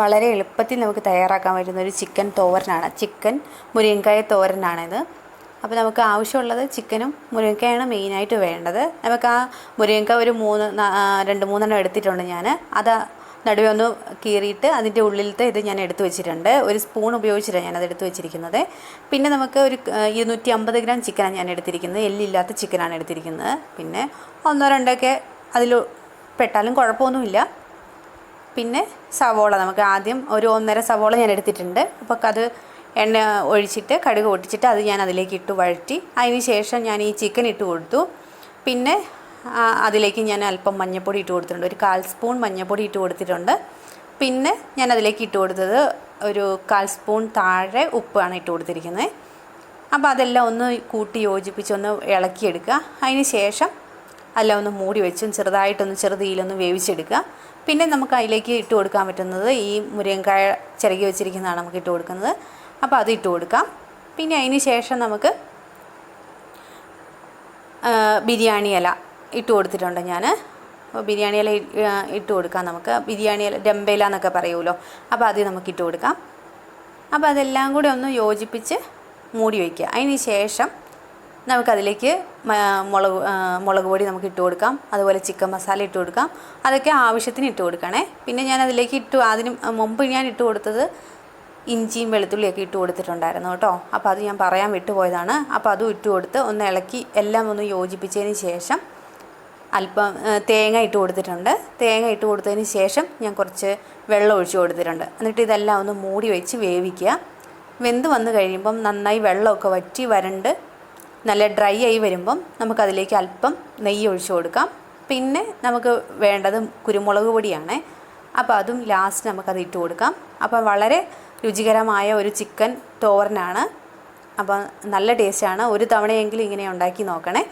വളരെ എളുപ്പത്തിൽ നമുക്ക് തയ്യാറാക്കാൻ പറ്റുന്ന ഒരു ചിക്കൻ തോരനാണ്. ചിക്കൻ മുരിങ്ങക്കായ തോരനാണിത്. അപ്പോൾ നമുക്ക് ആവശ്യമുള്ളത് ചിക്കനും മുരിങ്ങക്കായാണ് മെയിനായിട്ട് വേണ്ടത്. നമുക്ക് ആ മുരിങ്ങക്ക ഒരു മൂന്ന് രണ്ട് മൂന്നെണ്ണം എടുത്തിട്ടുണ്ട് ഞാൻ അത് നടുവേ ഒന്ന് കീറിയിട്ട് അതിന്റെ ഉള്ളിലത്തെ ഇത് ഞാൻ എടുത്തു വെച്ചിട്ടുണ്ട്. ഒരു സ്പൂൺ ഉപയോഗിച്ചിട്ടാണ് ഞാനത് എടുത്തു വെച്ചിരിക്കുന്നത്. പിന്നെ നമുക്ക് ഒരു ഇരുന്നൂറ്റി അമ്പത് ഗ്രാം ചിക്കനാണ് ഞാൻ എടുത്തിരിക്കുന്നത്. എല്ലില്ലാത്ത ചിക്കനാണ് എടുത്തിരിക്കുന്നത്. പിന്നെ ഒന്നോ രണ്ടൊക്കെ അതിൽ പെട്ടാലും കുഴപ്പമൊന്നുമില്ല. പിന്നെ സവോള. നമുക്ക് ആദ്യം ഒരു ഒന്നര സവോള ഞാൻ എടുത്തിട്ടുണ്ട്. അപ്പോൾ അത് എണ്ണ ഒഴിച്ചിട്ട് കടുക് പൊട്ടിച്ചിട്ട് അത് ഞാൻ അതിലേക്ക് ഇട്ട് വഴറ്റി. അതിന് ശേഷം ഞാൻ ഈ ചിക്കൻ ഇട്ട് കൊടുത്തു. പിന്നെ അതിലേക്ക് ഞാൻ അല്പം മഞ്ഞൾപ്പൊടി ഇട്ട് കൊടുത്തിട്ടുണ്ട്. ഒരു കാൽ സ്പൂൺ മഞ്ഞൾപ്പൊടി ഇട്ട് കൊടുത്തിട്ടുണ്ട്. പിന്നെ ഞാൻ അതിലേക്ക് ഇട്ട് കൊടുത്തത് ഒരു കാൽ സ്പൂൺ താഴെ ഉപ്പാണ് ഇട്ട് കൊടുത്തിരിക്കുന്നത്. അപ്പോൾ അതെല്ലാം ഒന്ന് കൂട്ടി യോജിപ്പിച്ച് ഒന്ന് ഇളക്കിയെടുക്കുക. അതിന് ശേഷം എല്ലാം ഒന്ന് മൂടി വെച്ചും ചെറുതായിട്ടൊന്ന് ചെറുതീയിലൊന്ന് വേവിച്ചെടുക്കുക. പിന്നെ നമുക്ക് അതിലേക്ക് ഇട്ട് കൊടുക്കാൻ പറ്റുന്നത് ഈ മുരിങ്ങക്കായ ചിരകി വെച്ചിരിക്കുന്നതാണ് നമുക്ക് ഇട്ട് കൊടുക്കുന്നത്. അപ്പോൾ അത് ഇട്ട് കൊടുക്കാം. പിന്നെ അതിന് ശേഷം നമുക്ക് ബിരിയാണി ഇല ഇട്ട് കൊടുത്തിട്ടുണ്ട് ഞാൻ അപ്പോൾ ബിരിയാണി ഇല ഇട്ട് കൊടുക്കാം നമുക്ക്. ബിരിയാണി ഇല ഡംബേല എന്നൊക്കെ പറയുമല്ലോ. അപ്പോൾ അത് നമുക്ക് ഇട്ട് കൊടുക്കാം. അപ്പോൾ അതെല്ലാം കൂടി ഒന്ന് യോജിപ്പിച്ച് മൂടി വയ്ക്കുക അതിന് ശേഷം നമുക്കതിലേക്ക് മുളക് മുളക് പൊടി നമുക്ക് ഇട്ട് കൊടുക്കാം. അതുപോലെ ചിക്കൻ മസാല ഇട്ട് കൊടുക്കാം. അതൊക്കെ ആവശ്യത്തിന് ഇട്ട് കൊടുക്കണേ. പിന്നെ ഞാൻ അതിലേക്ക് ഇട്ടു അതിന് മുമ്പ് ഞാൻ ഇട്ട് കൊടുത്തത് ഇഞ്ചിയും വെളുത്തുള്ളിയൊക്കെ ഇട്ട് കൊടുത്തിട്ടുണ്ടായിരുന്നു കേട്ടോ. അപ്പോൾ അത് ഞാൻ പറയാൻ വിട്ടുപോയതാണ്. അപ്പോൾ അതും ഇട്ട് കൊടുത്ത് ഒന്ന് ഇളക്കി എല്ലാം ഒന്ന് യോജിപ്പിച്ചതിന് ശേഷം അല്പം തേങ്ങ ഇട്ട് കൊടുത്തിട്ടുണ്ട്. തേങ്ങ ഇട്ട് കൊടുത്തതിന് ശേഷം ഞാൻ കുറച്ച് വെള്ളം ഒഴിച്ച് കൊടുത്തിട്ടുണ്ട്. എന്നിട്ട് ഇതെല്ലാം ഒന്ന് മൂടി വെച്ച് വേവിക്കുക. വെന്ത് വന്നു കഴിയുമ്പം നന്നായി വെള്ളമൊക്കെ വറ്റി വരണ്ട് നല്ല ഡ്രൈ ആയി വരുമ്പം നമുക്കതിലേക്ക് അല്പം നെയ്യ് ഒഴിച്ചു കൊടുക്കാം. പിന്നെ നമുക്ക് വേണ്ടത് കുരുമുളക് പൊടിയാണ്. അപ്പോൾ അതും ലാസ്റ്റ് നമുക്കത് ഇട്ട് കൊടുക്കാം. അപ്പോൾ വളരെ രുചികരമായ ഒരു ചിക്കൻ തോരനാണ്. അപ്പോൾ നല്ല ടേസ്റ്റാണ് ഒരു തവണയെങ്കിലും ഇങ്ങനെ ഉണ്ടാക്കി നോക്കണേ.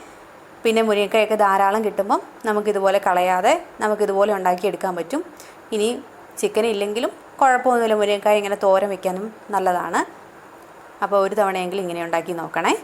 പിന്നെ മുരിങ്ങക്കായൊക്കെ ധാരാളം കിട്ടുമ്പം നമുക്കിതുപോലെ കളയാതെ നമുക്കിതുപോലെ ഉണ്ടാക്കിയെടുക്കാൻ പറ്റും. ഇനി ചിക്കൻ ഇല്ലെങ്കിലും കുഴപ്പമൊന്നുമില്ല മുരിങ്ങക്കായ ഇങ്ങനെ തോരൻ വയ്ക്കാനും നല്ലതാണ്. അപ്പോൾ ഒരു തവണയെങ്കിലും ഇങ്ങനെ ഉണ്ടാക്കി നോക്കണേ.